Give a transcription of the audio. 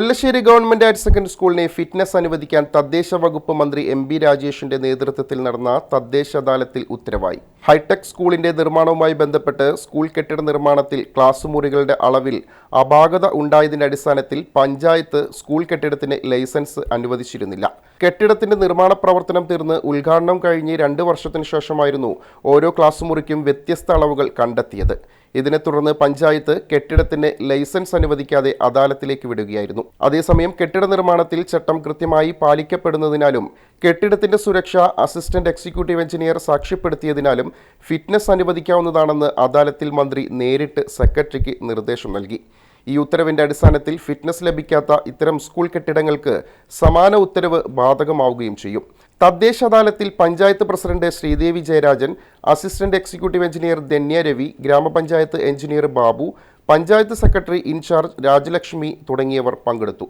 Mullassery government higher secondary സ്കൂളിനെ fitness അനുവദിക്കാൻ തദ്ദേശ വകുപ്പ് മന്ത്രി എം ബി രാജേഷിന്റെ നേതൃത്വത്തിൽ നടന്ന തദ്ദേശ അദാലത്തിൽ ഉത്തരവായി. ഹൈടെക് സ്കൂളിന്റെ നിർമ്മാണവുമായി ബന്ധപ്പെട്ട് സ്കൂൾ കെട്ടിട നിർമ്മാണത്തിൽ ക്ലാസ് മുറികളുടെ അളവിൽ അപാകത ഉണ്ടായതിന്റെ അടിസ്ഥാനത്തിൽ പഞ്ചായത്ത് സ്കൂൾ കെട്ടിടത്തിന് ലൈസൻസ് അനുവദിച്ചിരുന്നില്ല. കെട്ടിടത്തിന്റെ നിർമ്മാണ പ്രവർത്തനം തീർന്ന് ഉദ്ഘാടനം കഴിഞ്ഞ് രണ്ട് വർഷത്തിനു ശേഷമായിരുന്നു ഓരോ ക്ലാസ് മുറിക്കും വ്യത്യസ്ത അളവുകൾ കണ്ടെത്തിയത്. ഇതിനെ തുടർന്ന് പഞ്ചായത്ത് കെട്ടിടത്തിന് ലൈസൻസ് അനുവദിക്കാതെ അദാലത്തിലേക്ക് വിടുകയായിരുന്നു. അതേസമയം കെട്ടിട നിർമ്മാണത്തിൽ ചട്ടം കൃത്യമായി പാലിക്കപ്പെടുന്നതിനാലും കെട്ടിടത്തിന്റെ സുരക്ഷ അസിസ്റ്റന്റ് എക്സിക്യൂട്ടീവ് എഞ്ചിനീയർ സാക്ഷ്യപ്പെടുത്തിയതിനാലും ഫിറ്റ്നസ് അനുവദിക്കാവുന്നതാണെന്ന് അദാലത്തിൽ മന്ത്രി നേരിട്ട് സെക്രട്ടറിക്ക് നിർദ്ദേശം നൽകി. ഈ ഉത്തരവിന്റെ അടിസ്ഥാനത്തിൽ ഫിറ്റ്നസ് ലഭിക്കാത്ത ഇത്തരം സ്കൂൾ കെട്ടിടങ്ങൾക്ക് സമാന ഉത്തരവ് ബാധകമാവുകയും ചെയ്യും. തദ്ദേശ അദാലത്തിൽ panchayat president Sreedevi Jayarajan assistant executive engineer Dhanya Ravi ഗ്രാമപഞ്ചായത്ത് engineer Babu panchayat secretary in charge Rajalakshmi തുടങ്ങിയവർ പങ്കെടുത്തു.